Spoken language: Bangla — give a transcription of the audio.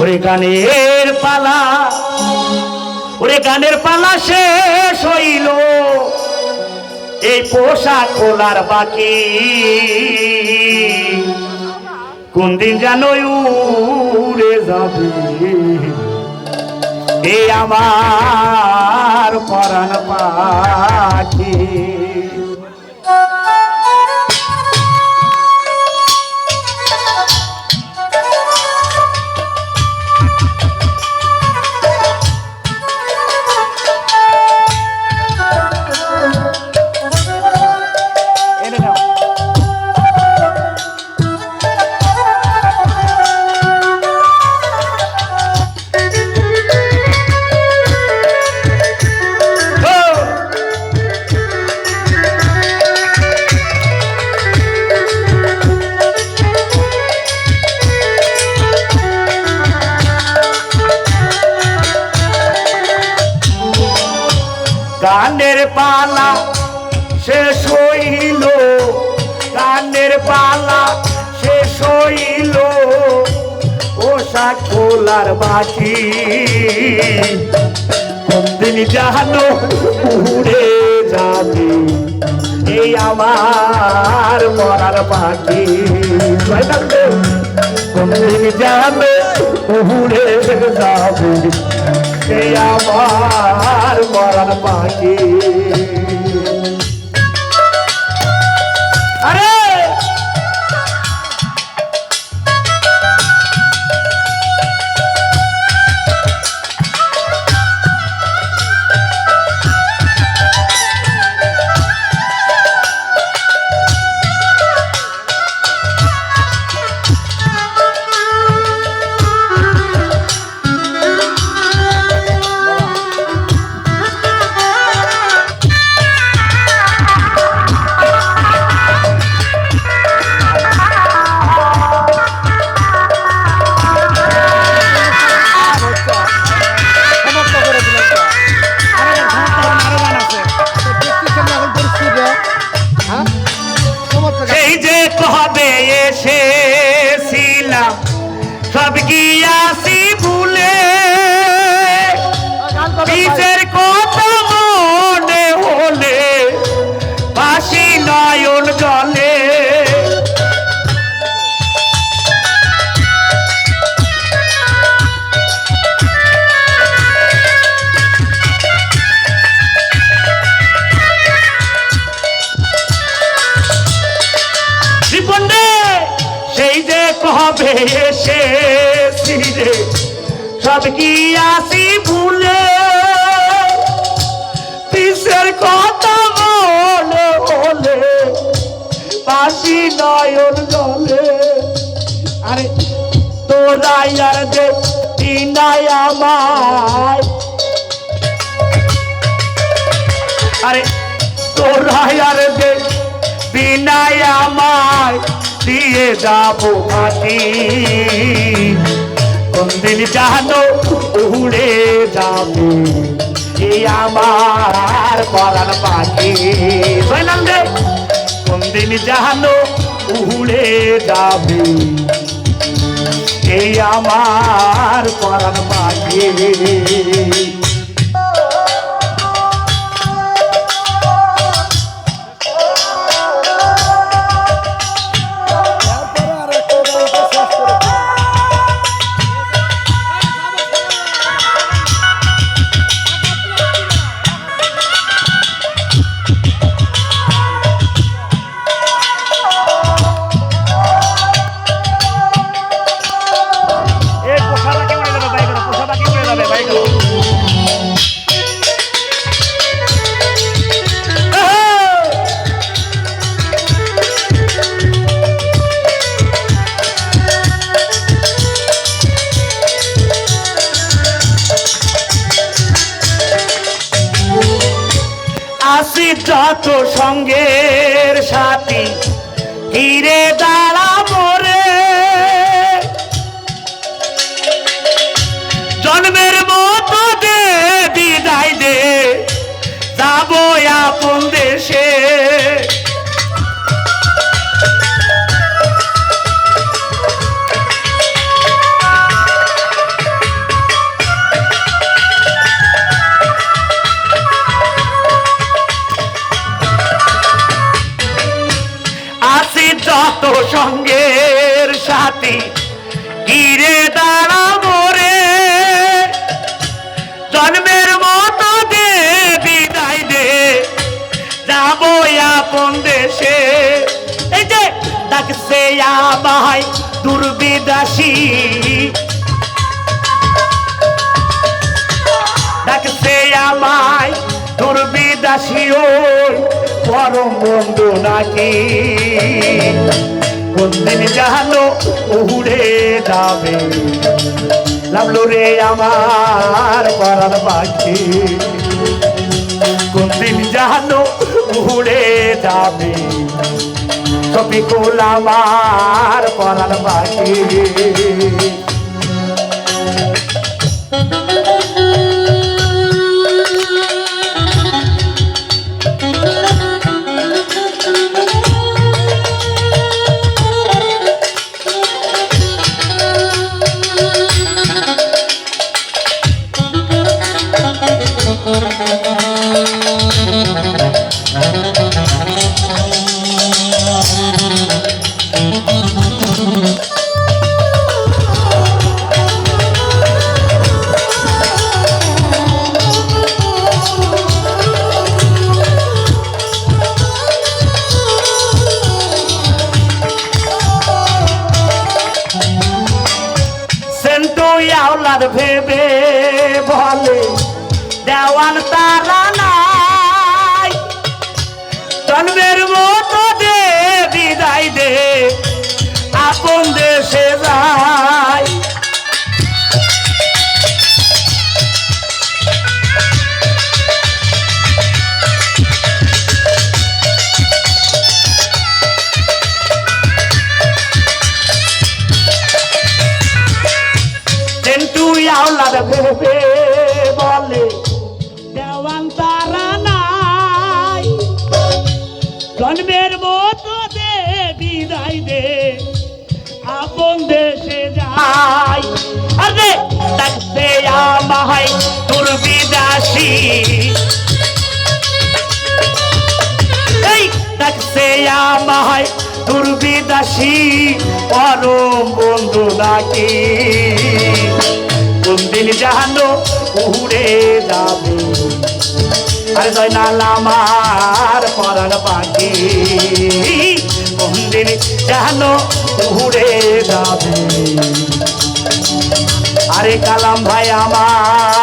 ওরে গানের পালা, ওরে গানের পালা শেষ হইল। এই পোশাক খোলার বাকি। কোন দিন যেন উড়ে যাবে। এই আমার পরাণ পাখি গানের পালা শেষ হইল কানের পালা শেষ হইল। পোশাক খোলার বাকি কোনদিন জানো উড়ে যাবে, এই আমার মরার বাকি। কোনদিন যাবে উড়ে যাবে। এই আমার মরার পাখি আরে সব গিয়াছি ভুলে সব কি আসি ভুলে। পিসের কথা মনে হলে? বাসি নয়ন জলে। আরে, তোরাই আর যে দিনাই আমায়। আরে, তোরাই আর যে বিনাই আমায়। দিয়ে যাব মাটি। কোনদিন জানো উড়ে যাবে। এ আমার পরাণ পাখি বুঝলাম রে কোনদিন জানো উড়ে যাবে। এই আমার পরাণ পাখি চিত্রাত সঙ্গের সাথী। হিরে দাঁড়া মরে জন্মের মতো দে বিদায় দে। যাব আপন দেশে। কত সঙ্গের সাথী। গিরে দাঁড়াবো রে। জন্মের মতো দে বিদায় দে। যাব আপন দেশে। এই যে ডাকছে আবাই দুর্বিদাসী। ডাকছে আমায় দুর্বিদাসী ওই। পরম বন্ধু নাকি? কোনদিন জানো উড়ে যাবে? লাভলো রে আমার পরার পাখি। কোনদিন জানো উড়ে যাবে? শফিকুল আমার পরার পাখি। আওলাদ ভেবে বলে দেওয়ান তারা নাই। জন্মের মতো দে বিদায় দে আপন দেশে যায়। বলে, দেওয়ান তারা নাই। জন্মের মতো দে, বিদায় দে, আপন দেশে যাই। আরে ডাকতে আমায় তোর বিদাসী। এই ডাকতে আমায় তোর বিদাসী। পরম বন্ধু নাকি? কোনদিন জানো উড়ে যাবে। আর জয়নাল আমার পরার পাখি। কোনদিন জানো উড়ে যাবে। আরে কালাম ভাই আমার